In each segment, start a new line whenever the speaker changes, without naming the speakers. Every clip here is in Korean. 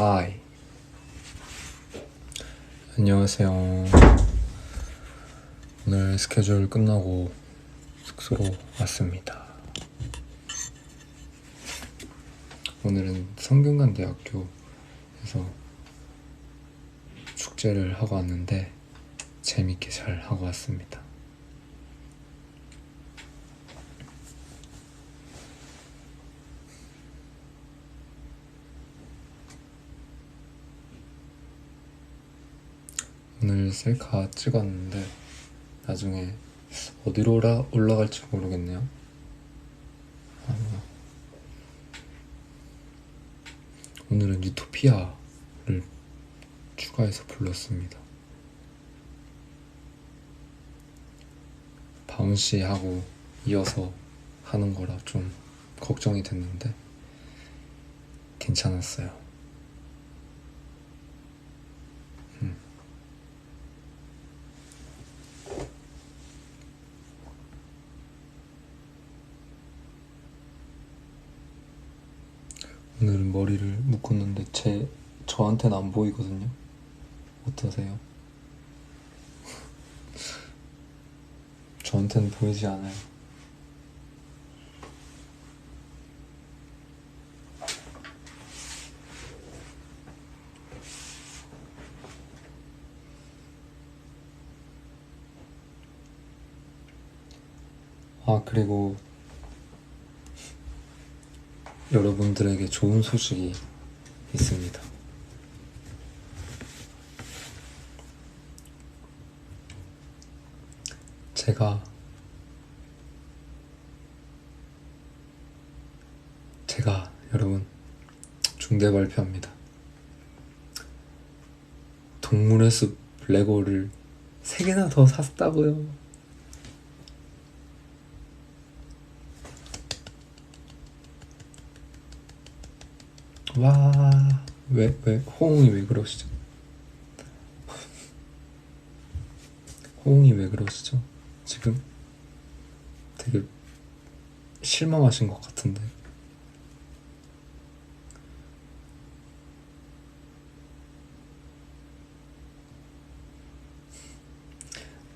하이. 안녕하세요. 오늘 스케줄 끝나고 숙소로 왔습니다. 오늘은 성균관대학교에서 축제를 하고 왔는데 재밌게 잘 하고 왔습니다. 오늘 셀카 찍었는데 나중에 어디로 올라, 올라갈지 모르겠네요. 아, 오늘은 유토피아를 추가해서 불렀습니다. 바운시하고 이어서 하는 거라 좀 걱정이 됐는데 괜찮았어요. 오늘은 머리를 묶었는데 제 저한테는 안 보이거든요. 어떠세요? 저한테는 보이지 않아요. 아, 그리고 여러분들에게 좋은 소식이 있습니다. 제가 제가 여러분 중대 발표합니다. 동물의 숲 레고를 세 개나 더 샀다고요. 와, 왜, 왜, 호응이 왜 그러시죠? 호응이 왜 그러시죠? 지금 되게 실망하신 것 같은데.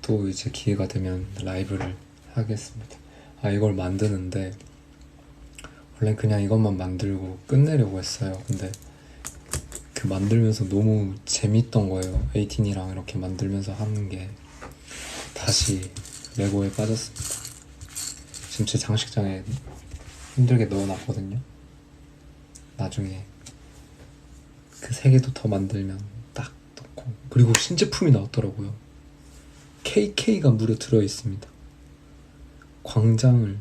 또 이제 기회가 되면 라이브를 하겠습니다. 아, 이걸 만드는데, 원래 그냥 이것만 만들고 끝내려고 했어요. 근데 그 만들면서 너무 재밌던 거예요. 에이틴이랑 이렇게 만들면서 하는 게 다시 레고에 빠졌습니다. 지금 제 장식장에 힘들게 넣어놨거든요. 나중에 그 세 개도 더 만들면 딱 넣고 그리고 신제품이 나왔더라고요. KK가 무려 들어 있습니다. 광장을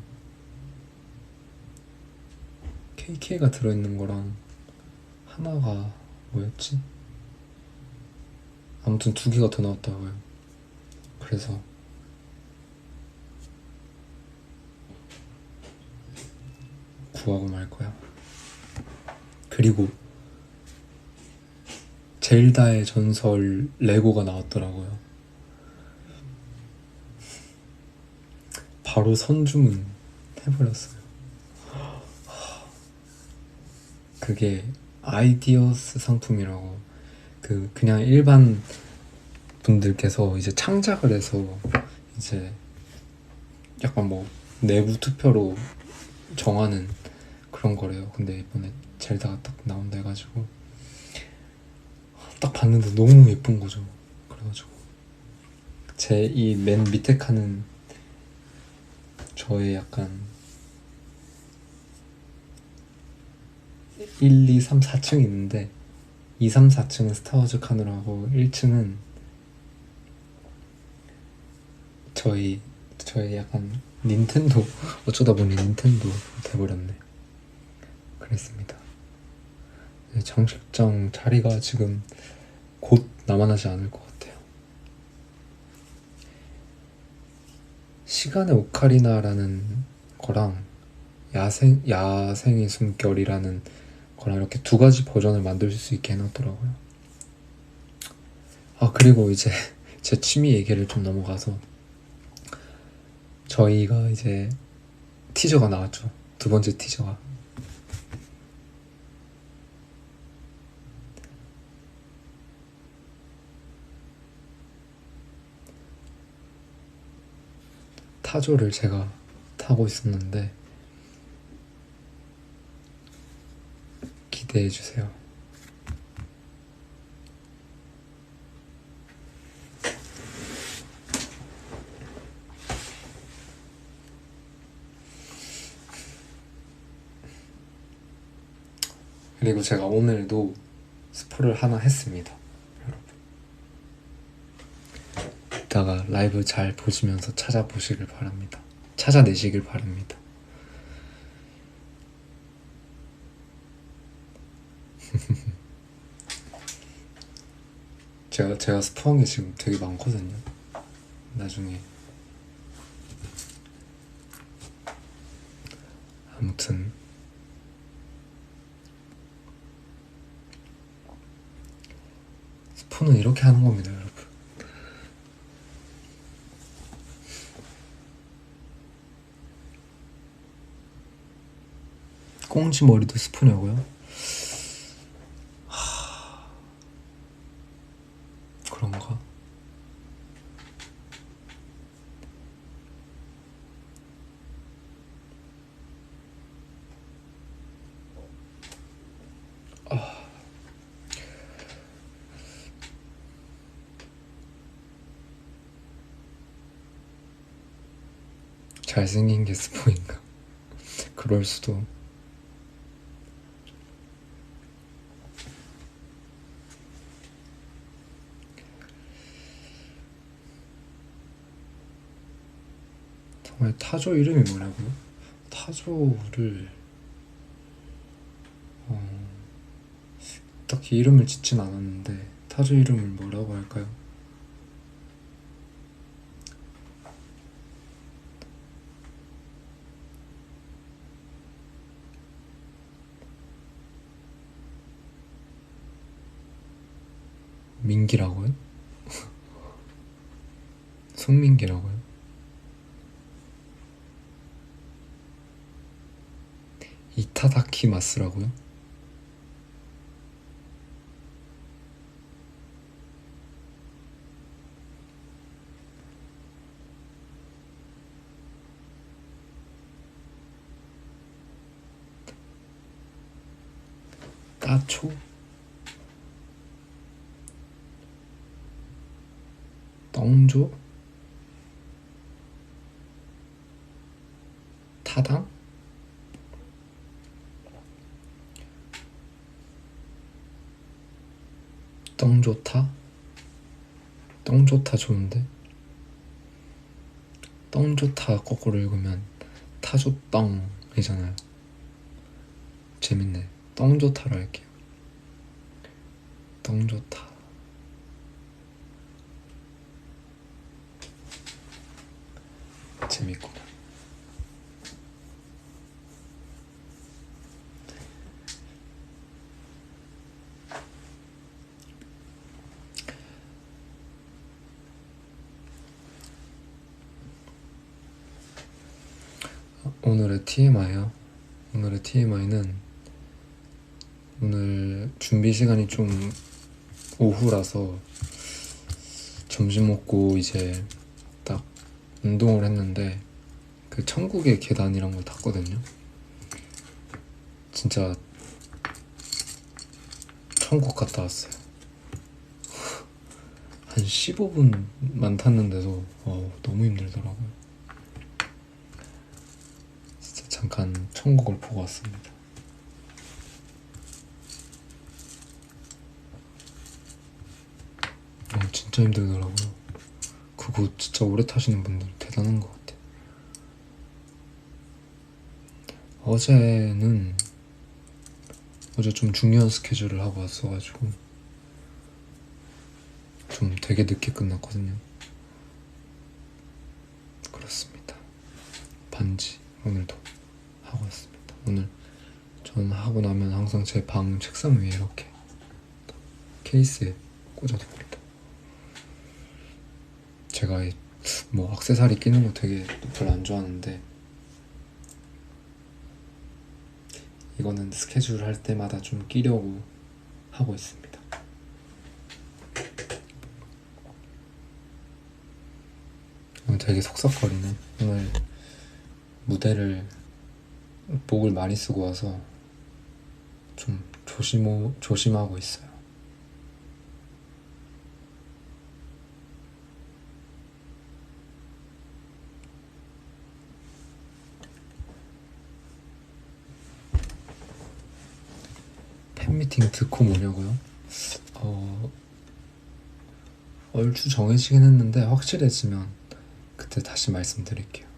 KK가 들어있는 거랑 하나가 뭐였지? 아무튼 두 개가 더 나왔다고요. 그래서 구하고 말 거야. 그리고 젤다의 전설 레고가 나왔더라고요. 바로 선주문 해버렸어요. 그게 아이디어스 상품이라고 그 그냥 일반 분들께서 이제 창작을 해서 이제 약간 뭐 내부 투표로 정하는 그런 거래요. 근데 이번에 젤다가 딱 나온다 해가지고 딱 봤는데 너무 예쁜 거죠. 그래가지고 제 이 맨 밑에 칸은 저의 약간 1, 2, 3, 4층 있는데 2, 3, 4층은 스타워즈 하고 1층은 저희 저희 약간 닌텐도 어쩌다 보니 닌텐도 돼버렸네. 그랬습니다. 네, 장식장 자리가 지금 곧 남아나지 않을 것 같아요. 시간의 오카리나라는 거랑 야생 야생의 숨결이라는 거랑 이렇게 두 가지 버전을 만들 수 있게 해놨더라고요. 아, 그리고 이제 제 취미 얘기를 좀 넘어가서 저희가 이제 티저가 나왔죠. 두 번째 티저가. 타조를 제가 타고 있었는데 기대해 주세요. 그리고 제가 오늘도 스포를 하나 했습니다. 여러분. 이따가 라이브 잘 보시면서 찾아보시길 바랍니다. 찾아내시길 바랍니다. 제가 제가 스포한 게 지금 되게 많거든요. 나중에 아무튼 스포는 이렇게 하는 겁니다, 여러분. 꽁지 머리도 스푸냐고요? 그런가? 아... 잘생긴 게 스포인가? 그럴 수도. 정말 타조 이름이 뭐라고요? 타조를 어, 딱히 이름을 짓진 않았는데 타조 이름을 뭐라고 할까요? 민기라고요? 송민기라고요? 이타다 키마스라고요? 따초? 떵조? 타당? 떵 좋다? 떵 좋다 좋은데? 떵 좋다 거꾸로 읽으면 타조떵이잖아요. 재밌네. 떵 좋다로 할게요. 떵 좋다. 재밌구나. 오늘의 TMI요. 오늘의 TMI는 오늘 준비 시간이 좀 오후라서 점심 먹고 이제 딱 운동을 했는데 그 천국의 계단이란 걸 탔거든요. 진짜 천국 갔다 왔어요. 한 15분만 탔는데도 어, 너무 힘들더라고요. 진짜 잠깐 천국을 보고 왔습니다. 어, 진짜 힘들더라고요. 그거 진짜 오래 타시는 분들 대단한 것 같아요. 어제는 어제 좀 중요한 스케줄을 하고 왔어가지고 좀 되게 늦게 끝났거든요. 그렇습니다. 반지 오늘도 하고 왔습니다. 오늘 저는 하고 나면 항상 제 방 책상 위에 이렇게 케이스에 꽂아둡니다. 제가 뭐 액세서리 끼는 거 되게 별로 안 좋아하는데 이거는 스케줄 할 때마다 좀 끼려고 하고 있습니다. 되게 속삭거리네. 오늘 무대를 목을 많이 쓰고 와서 좀 조심 조심하고 있어요. 팬미팅 듣고 뭐냐고요? 어 얼추 정해지긴 했는데 확실해지면 그때 다시 말씀드릴게요.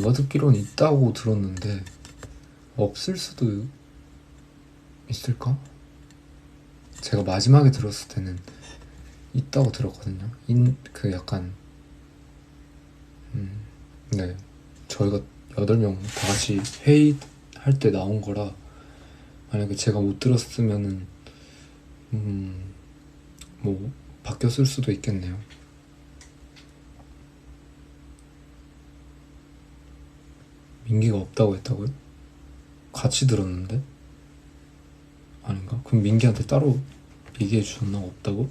제가 듣기로는 있다고 들었는데 없을 수도 있을까? 제가 마지막에 들었을 때는 있다고 들었거든요. 인, 그 약간 음, 네 저희가 여덟 명 다 같이 회의할 때 나온 거라 만약에 제가 못 들었으면은 음, 뭐 바뀌었을 수도 있겠네요. 민기가 없다고 했다고요? 같이 들었는데? 아닌가? 그럼 민기한테 따로 얘기해 주셨나? 없다고?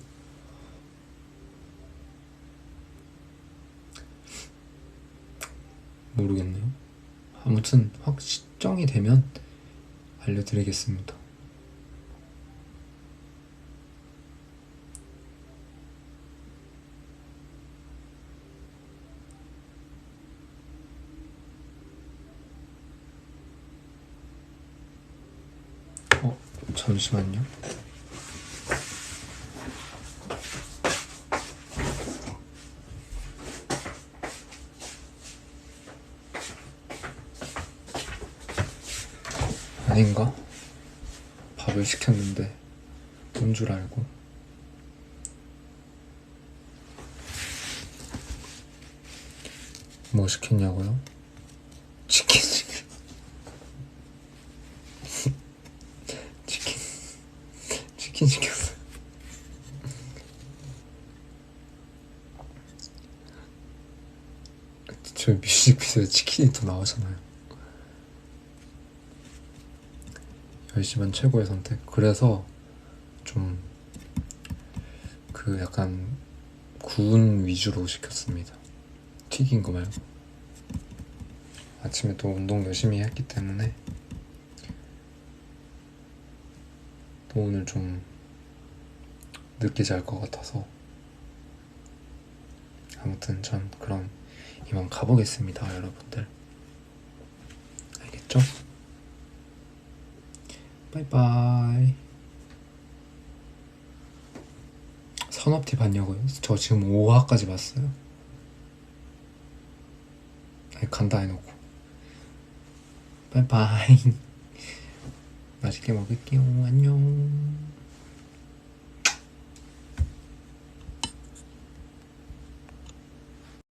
모르겠네요. 아무튼 확정이 되면 알려드리겠습니다. 어, 잠시만요. 아닌가? 밥을 시켰는데 온 줄 알고 뭐 시켰냐고요? 치킨 치킨 치킨 시켰어요 저 치킨이 또 나오잖아요? 10시면 최고의 선택. 그래서 좀 그 약간 구운 위주로 시켰습니다. 튀긴 거 말고. 아침에 또 운동 열심히 했기 때문에. 또 오늘 좀 늦게 잘 것 같아서. 아무튼 전 그럼 이만 가보겠습니다 여러분들. 알겠죠? 바이바이. 산업티 봤냐고요? 저 지금 5화까지 봤어요. 아니 간다 해놓고. 바이바이. 맛있게 먹을게요. 안녕